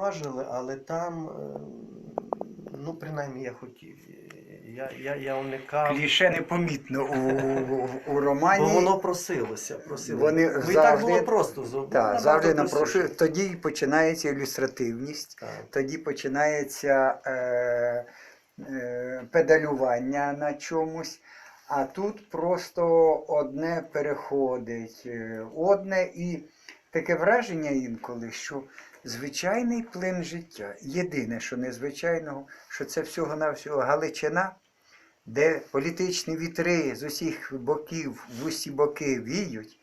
Важили, але там, е, ну, принаймні я хотів. Я, я, я уникав. Кліше непомітно у, у, у Бо воно просилося. просилося. Вони ну, і так було просто. зо- Так, завжди напрошую. Тоді починається ілюстративність, Так. тоді починається е, е, педалювання на чомусь. А тут просто одне переходить е, одне, і таке враження інколи, що звичайний плин життя. Єдине, що незвичайного, що це всього-навсього Галичина, де політичні вітри з усіх боків, в усі боки віють,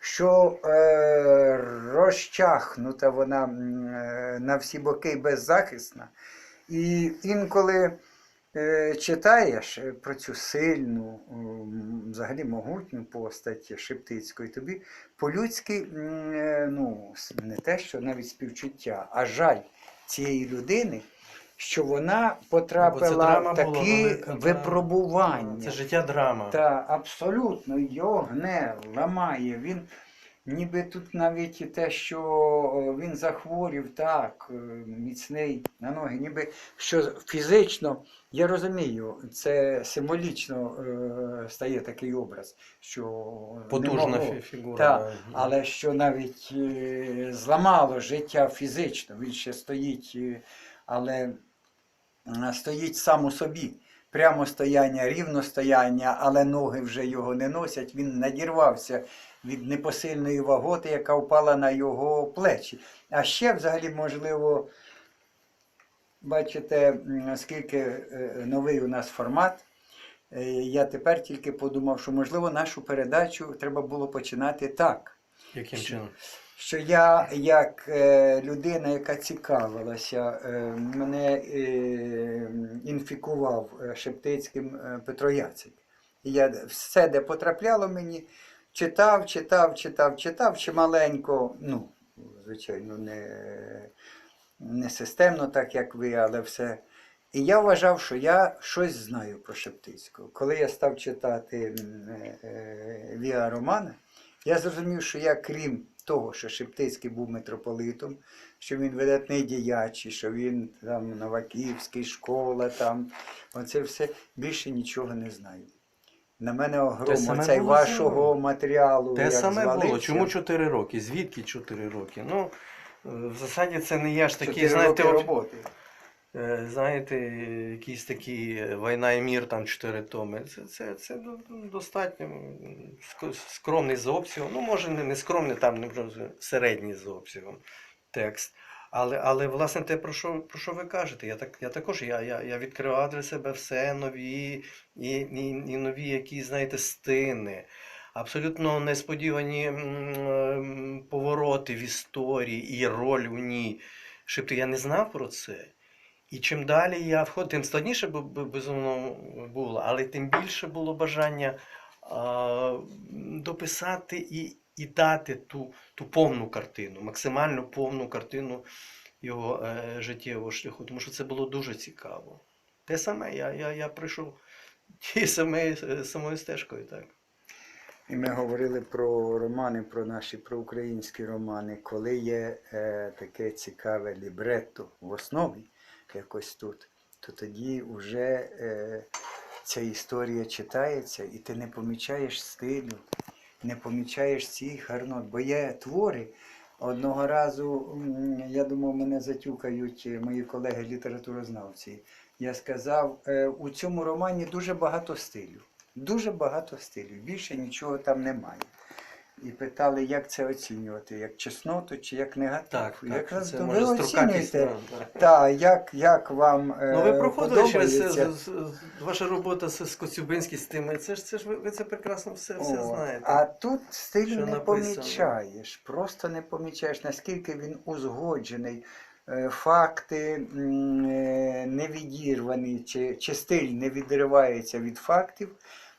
що е, розчахнута вона е, на всі боки беззахисна. І інколи читаєш е, про цю сильну, взагалі могутню постать Шептицької, тобі по-людськи е, ну, не те, що навіть співчуття, а жаль цієї людини, що вона потрапила в такі велика, випробування. Це життя драма. Та абсолютно його гне, ламає. Він ніби тут навіть те, що він захворів, так, е, міцний на ноги, ніби що фізично, я розумію, це символічно е, стає такий образ, що не Потужна могло. фігура. Так, але що навіть е, зламало життя фізично, він ще стоїть, е, але е, стоїть сам у собі. Прямо стояння, рівно стояння, але ноги вже його не носять. Він надірвався від непосильної ваготи, яка впала на його плечі. А ще взагалі, можливо, бачите, скільки е, новий у нас формат. Е, Я тепер тільки подумав, що можливо нашу передачу треба було починати так. Яким чином? Що я, як е, людина, яка цікавилася, е, мене е, інфікував е, Шептицьким е, Петро Яцик. Я все, де потрапляло мені, читав, читав, читав, читав, чималенько, ну, звичайно, не, не системно, так як ви, але все. І я вважав, що я щось знаю про Шептицького. Коли я став читати е, е, Віа Романа, я зрозумів, що я, крім того, що Шептицький був митрополитом, що він видатний діяч, що він там Новаківський, школа, там, оце все, більше нічого не знаю. На мене огром було вашого матеріалу. Те як саме було. Чому 4 роки? Звідки 4 роки? Ну, е, в засаді це не є ж такі, знаєте, роки роботи. Е, Знаєте, якісь такі е, Війна і мір, там чотири томи. Це, це, це достатньо скромний за обсягом. Ну, може, не, скромний, там не середній за обсягом текст. Але, але власне те, про що, про що ви кажете, я, так, я також я, я, я відкривав для себе все нові і, і, і нові якісь, знаєте, стини. Абсолютно несподівані повороти в історії і роль у ній. Шипти, я не знав про це. І чим далі я входив, тим складніше бу- безумовно було, але тим більше було бажання а, дописати і, і дати ту, ту повну картину, максимально повну картину його е, життєвого шляху, тому що це було дуже цікаво. Те саме, я, я, я прийшов тією самою, самою стежкою, так. І ми говорили про романи, про наші проукраїнські романи, коли є е, таке цікаве лібретто в основі, якось тут, то тоді вже е, ця історія читається, і ти не помічаєш стилю, не помічаєш ці гарнот. Бо є твори. Одного разу, я думав, мене затюкають е, мої колеги літературознавці. Я сказав, е, у цьому романі дуже багато стилю. Дуже багато стилів, більше нічого там немає. І питали, як це оцінювати, як чесноту чи як негатив. Так, так, кажу, це може ви оцінюєте, та, як, як вам е, Ну, ви проходили через ваша робота з, Коцюбинським з тими. Це ж це ж ви, ви це прекрасно все, все знаєте. А тут стиль не написано. помічаєш, просто не помічаєш, наскільки він узгоджений, е, факти е, не відірвані, чи, чи стиль не відривається від фактів,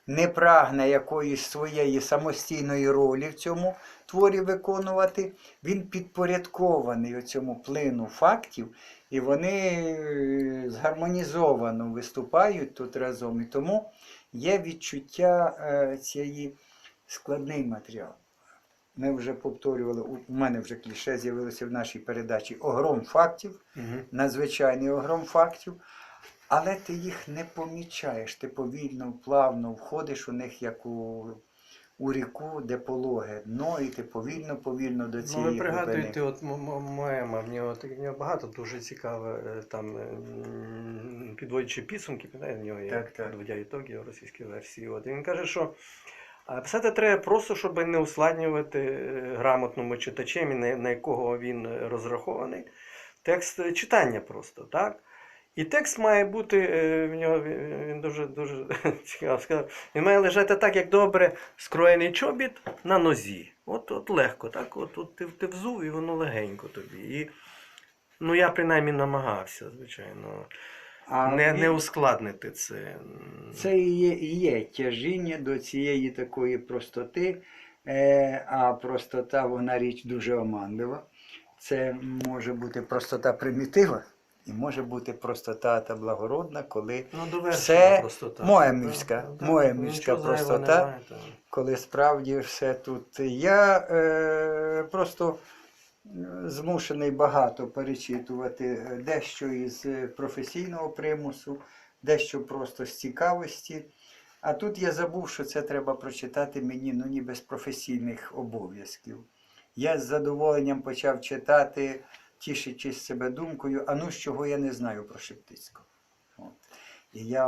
не прагне якоїсь своєї самостійної ролі в цьому творі виконувати. Він підпорядкований цьому плину фактів, і вони е, згармонізовано виступають тут разом. І тому є відчуття е, цієї складний матеріал. ми вже повторювали, у мене вже кліше з'явилося в нашій передачі огром фактів, Мгм. надзвичайний огром фактів, але ти їх не помічаєш. Ти повільно, плавно входиш у них як у, у ріку, де пологе дно, і ти повільно, повільно до Ну, ви пригадуєте, от м- м- моема, в нього, в нього багато дуже цікаве е, там, е, підводячи підсумки, в нього є підводя ітоги в російській версії. От, і він каже, що а, писати треба просто, щоб не ускладнювати е, грамотному читачем, на, якого він розрахований. Текст читання просто, так? І текст має бути, е, в нього він він дуже дуже цікаво сказав. Він має лежати так, як добре скроєний чобіт на нозі. От, от легко, так? От, от ти, ти взув і воно легенько тобі. І, ну я принаймні намагався, звичайно, А не, він- не ускладнити це. Це і є, є тяжіння до цієї такої простоти, е, а простота вона річ дуже оманлива. Це може бути простота примітива, і може бути простота та благородна, коли, Ну, Все простота. моемівська, Так, так, моемівська простота. коли справді все тут. Я е, просто е, змушений багато перечитувати е, дещо із е, професійного примусу, дещо просто з цікавості. А тут я забув, що це треба прочитати мені ну, ніби з професійних обов'язків. Я з задоволенням почав читати, тішачись себе думкою, а ну з чого я не знаю про Шептицького. І я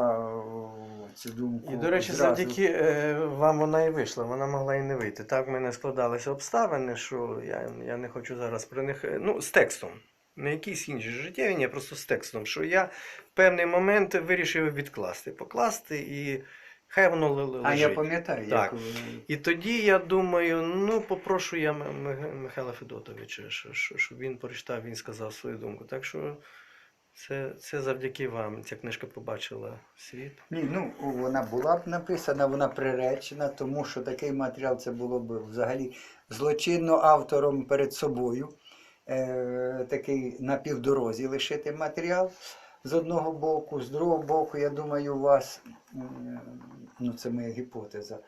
цю думку. І, до речі, зразу- завдяки е, вам вона і вийшла, вона могла і не вийти. Так в мене складалися обставини, що я, я не хочу зараз про них. е, Ну, з текстом. Не якісь інші життєві, ні, просто з текстом. Що я в певний момент вирішив відкласти, покласти і хай воно лежить. А я пам'ятаю, Так. як І тоді я думаю, ну попрошу я Михайла Федотовича, що- що- щоб він прочитав, він сказав свою думку. Так що це, це завдяки вам. Ця книжка побачила світ. Ні, ну вона була б написана, вона приречена, тому що такий матеріал це було б взагалі злочинно автором перед собою. Е, такий на півдорозі лишити матеріал з одного боку, з другого боку, я думаю, у вас, ну це моя гіпотеза,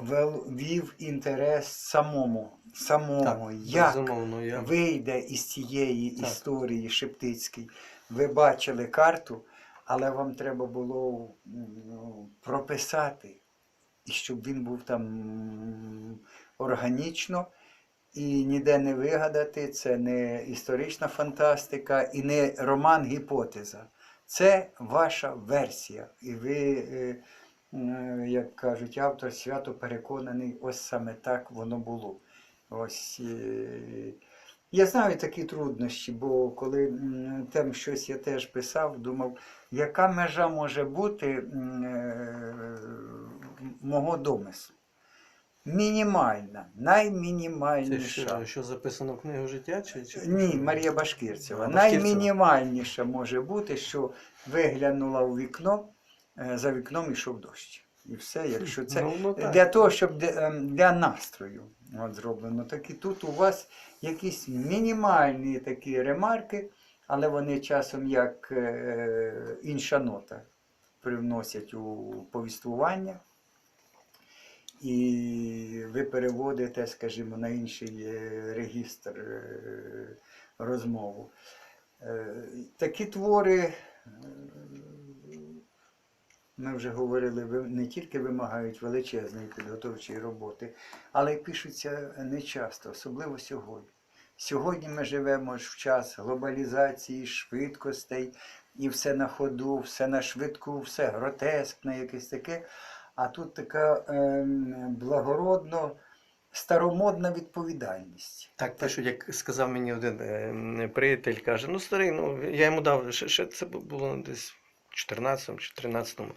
вів інтерес самому, самому, як я... вийде із цієї Так. історії Шептицької. Ви бачили карту, але вам треба було ну, прописати, і щоб він був там органічно і ніде не вигадати. Це не історична фантастика і не роман-гіпотеза. Це ваша версія. І ви, е, як кажуть, автор свято переконаний, ось саме так воно було. Ось. е, Я знаю такі труднощі, бо коли там щось я теж писав, думав, яка межа може бути е, мого домислу? Мінімальна, Це наймінімальніша. що, що записано в книгу життя? Чи, чи Ні. Марія Башкирцева. А, Наймінімальніше може бути, що виглянула у вікно, е, за вікном йшов дощ. І все, якщо це Ну, ну, для того, щоб ем, для настрою от зроблено. Так і тут у вас якісь мінімальні такі ремарки, але вони часом як е, інша нота привносять у повіствування. І ви переводите, скажімо, на інший е, регістр е, розмову. Е, Такі твори, ми вже говорили, не тільки вимагають величезної підготовчої роботи, але й пишуться нечасто, особливо сьогодні. Сьогодні ми живемо в час глобалізації, швидкостей, і все на ходу, все на швидку, все гротескне, якесь таке. А тут така ем, благородно старомодна відповідальність. Так пишуть, як сказав мені один е, приятель, каже, ну старий, ну я йому дав, ще, ще це було десь в 14-му чи 13-му.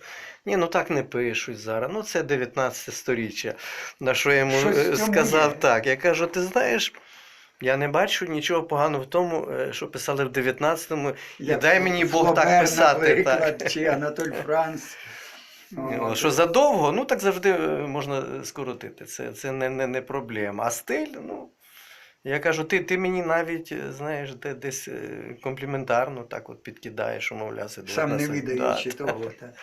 Ні, ну так не пишуть зараз. Ну це 19 сторіччя. На що я йому Щось е, сказав є. так. Я кажу, ти знаєш, я не бачу нічого поганого в тому, е, що писали в 19-му. І дай мені Бог так писати. Так. чи Анатоль Франц. Ну, От. Що задовго, ну так завжди е, можна скоротити. Це, це не, не, не проблема. А стиль, ну. Я кажу, ти, ти мені навіть, е, знаєш, де, десь е, компліментарно так от підкидаєш, що мовляв, Сам не 19. відаючи Да, того. Та.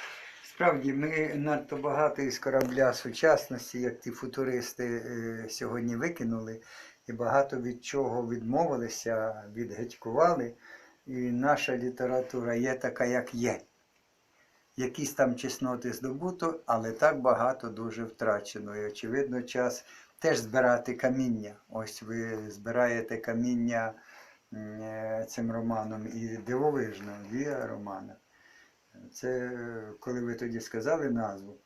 Справді, ми надто багато із корабля сучасності, як ті футуристи е, сьогодні викинули, і багато від чого відмовилися, відгетькували. І наша література є така, як є. Якісь там чесноти здобуто, але так багато дуже втрачено. І очевидно, час теж збирати каміння. Ось ви збираєте каміння е, цим романом і дивовижно, Віа Романа. Це коли ви тоді сказали назву,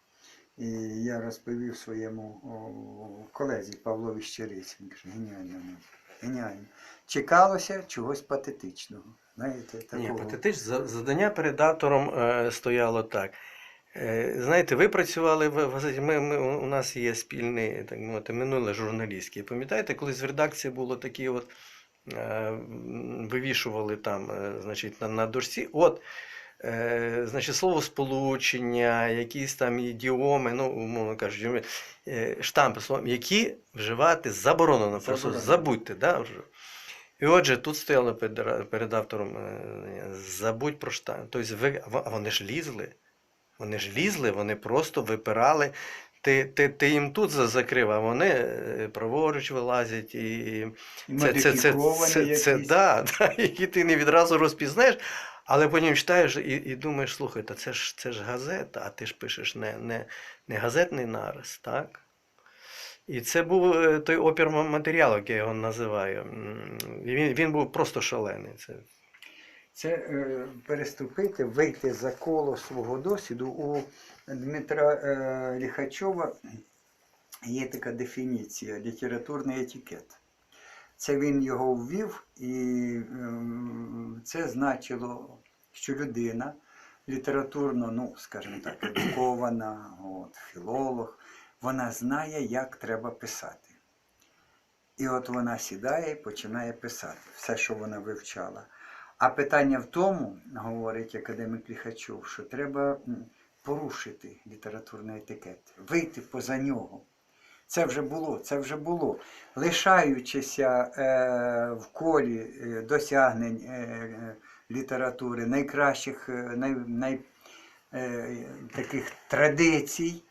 і я розповів своєму колезі Павлові Щириці. Він каже, геніально, назва, геніально. Чекалося чогось патетичного. Знаєте, Ні, такого. патетич, за- завдання перед автором е, стояло так. Е, знаєте, ви працювали в в газеті. Ми, ми, у нас є спільне, так мовити, минуле журналістське. Пам'ятаєте, колись в редакції було такі от. е, Вивішували там, е, значить, на, на дошці. От, е, значить, словосполучення, якісь там ідіоми, ну, умовно кажучи, е, штампи, які вживати заборонено. Просто Заборонено. забудьте, да, вже. І отже, тут стояло перед, перед автором е, забудь про штамп. Тобто ви, вони ж лізли. Вони ж лізли, вони просто випирали. Ти, ти, ти їм тут закрив, а вони е, праворуч вилазять і. І Це, це, це, це, це, якісь. да, да, які ти не відразу розпізнаєш, але потім читаєш і, і думаєш, слухай, та це ж, це ж газета, а ти ж пишеш не, не, не газетний нарис, так? І це був е, той опір ма- матеріалу, як я його називаю. Він, він був просто шалений. Це, Це е, переступити, вийти за коло свого досвіду. У Дмитра е, Ліхачова є така дефініція літературний етикет. Це він його ввів, і ем, це значило, що людина літературно, ну, скажімо так, едукована, от, філолог, вона знає, як треба писати. І от вона сідає і починає писати все, що вона вивчала. А питання в тому, говорить академик Ліхачов, що треба порушити літературний етикет, вийти поза нього. Це вже було, це вже було. Лишаючися е, в колі е, досягнень е, літератури, найкращих, е, най, най, е, таких традицій,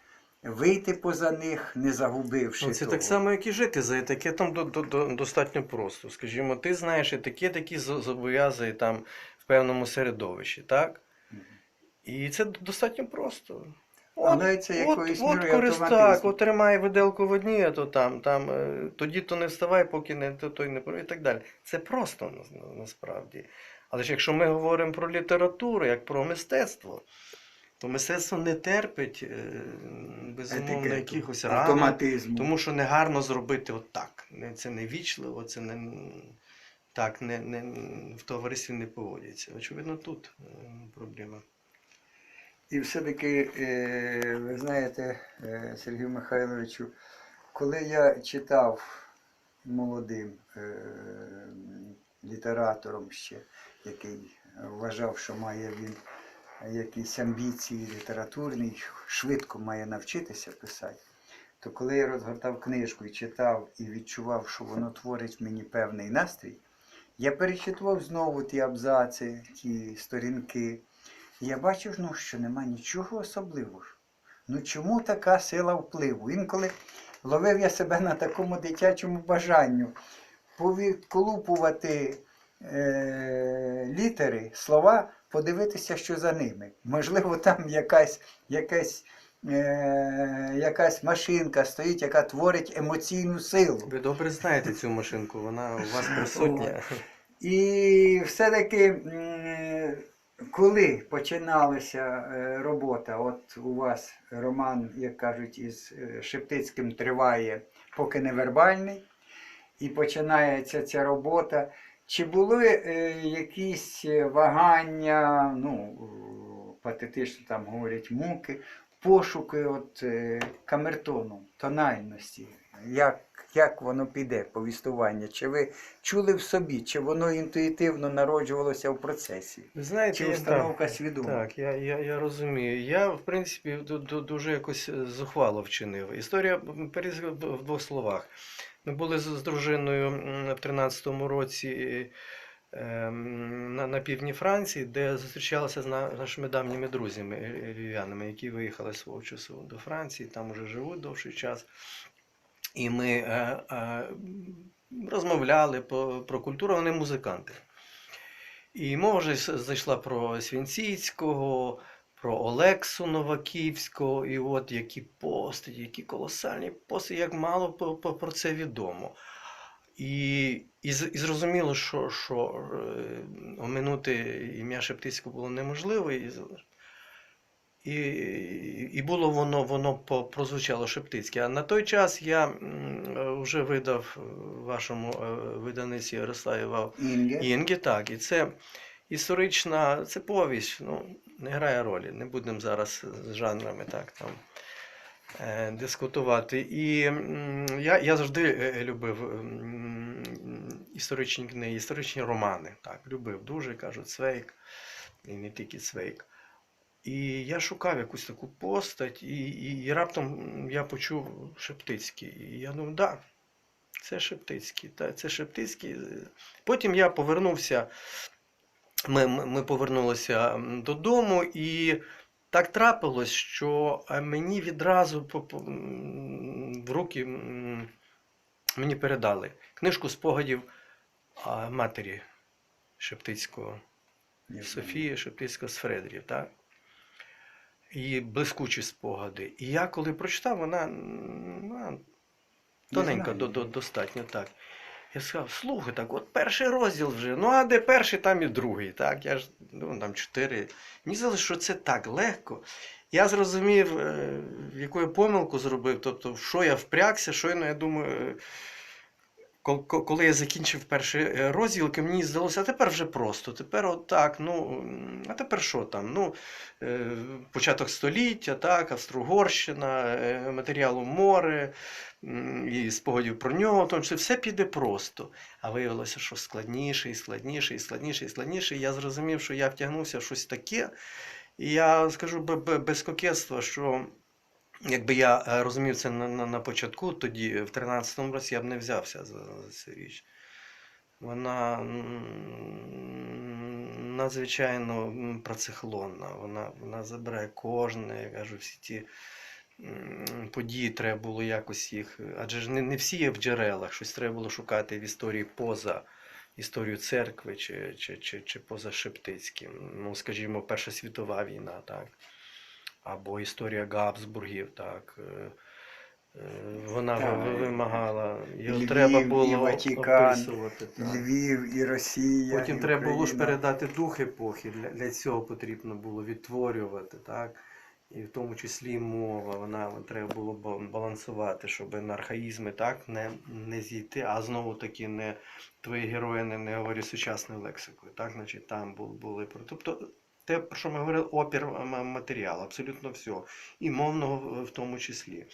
вийти поза них, не загубивши. Ну, це того. так само, як і жити за етикетом до, до, до, достатньо просто. Скажімо, ти знаєш етикет, який зобов'язує там в певному середовищі, так? Мгм. І це достатньо просто. Але це якоюсь от, мірою корист, так, автоматизм. от тримай виделку в одній, а то там, там е, тоді то не вставай, поки не то той не і так далі. Це просто на- на- насправді. Але ж якщо ми говоримо про літературу, як про мистецтво, то мистецтво не терпить е, безумовно якихось автоматизму. Тому що не гарно зробити отак. Це не вічливо, це не так не, не, в товаристві не поводяться. Очевидно, тут е, проблема. І все-таки, е, ви знаєте, е, Сергію Михайловичу, коли я читав молодим е, літератором ще, який вважав, що має він якісь амбіції літературні, швидко має навчитися писати, то коли я розгортав книжку і читав і відчував, що воно творить мені певний настрій, я перечитував знову ті абзаци, ті сторінки. Я бачив, ну, що нема нічого особливого. Ну чому така сила впливу? Інколи ловив я себе на такому дитячому бажанню повідколупувати е, літери, слова, подивитися, що за ними. Можливо, там якась, якась, е, якась машинка стоїть, яка творить емоційну силу. Ви добре знаєте цю машинку, вона у вас присутня. І все-таки, коли починалася е, робота, от у вас роман, як кажуть, із е, Шептицьким триває, поки не вербальний, і починається ця робота. Чи були е, якісь вагання, ну, патетично там говорять муки, пошуки от, камертону, тональності? Як, як воно піде, повістування? Чи ви чули в собі, чи воно інтуїтивно народжувалося в процесі? Ви знаєте, Чи установка так, свідома? Так, я, я, я розумію. Я, в принципі, ду- ду- дуже якось е, зухвало вчинив. Історія в двох словах. Ми були з, дружиною в 13-му році ем, на, на півдні Франції, де зустрічалася з нашими давніми друзями е, львів'янами, які виїхали свого часу до Франції, там уже живуть довший час. І ми е, е, розмовляли про культуру, вони музиканти. І мова вже зайшла про Свінціцького, про Олексу Новаківського, і от які постаті, які колосальні постаті, як мало про це відомо. І, і, і зрозуміло, що, що е, оминути ім'я Шептицького було неможливо. І, і, і було воно, воно прозвучало Шептицьке. А на той час я е, вже видав е, вашому е, видавниці Ярославі Інгі, так. І це історична, це повість, ну, не грає ролі. Не будемо зараз з жанрами так там дискутувати. І я, я завжди любив історичні книги, історичні романи. Так, любив дуже, кажуть, Цвейк, і не тільки Цвейк. І я шукав якусь таку постать, і, і, і раптом я почув Шептицький. І я думав, да, це Шептицький, та, це Шептицький. Потім я повернувся, ми, ми повернулися додому, і так трапилось, що е, мені відразу в руки мені передали книжку спогадів матері Шептицького. Софії Шептицького з Фредрів, так? І блискучі спогади. І я коли прочитав, вона м, ну, тоненька, до, до, достатньо так. Я сказав, слухай, так, от перший розділ вже. Ну, а де перший, там і другий. Так? Я ж ну, там чотири. Мені здалося, що це так легко. Я зрозумів, е, яку я помилку зробив, тобто, в що я впрягся, щойно, я думаю, коли я закінчив перший е, розділ, мені здалося, а тепер вже просто. Тепер от так, ну, а тепер що там? Ну, е, початок століття, так, Австро-Угорщина, е, матеріалу море, і спогадів про нього, тому що все піде просто. А виявилося, що складніше і складніше, і складніше, і складніше. Я зрозумів, що я втягнувся в щось таке. І я скажу бе- бе- без кокетства, що якби я е, розумів це на, на, на початку, тоді в 13-му році я б не взявся за, за цю річ. Вона надзвичайно працехлонна. Вона, вона забирає кожне, я кажу, всі ті події треба було якось їх. Адже ж не, не всі є в джерелах, щось треба було шукати в історії поза історію церкви чи, чи, чи, чи поза Шептицьким. Ну, скажімо, Перша світова війна, так. Або історія Габсбургів, так. Е, е, Вона Так. вимагала, його Львів треба і було Ватикан, описувати. Так. Львів і Росія. Потім і треба було ж передати дух епохи. Для, для цього потрібно було відтворювати, так? І в тому числі мова, вона треба було балансувати, щоб на архаїзми так не, не зійти, а знову таки не твої герої не, не говорять сучасною лексикою. Так, значить, там бу- були про. Тобто те, про що ми говорили, опір матеріалу, абсолютно всього. І мовного в тому числі.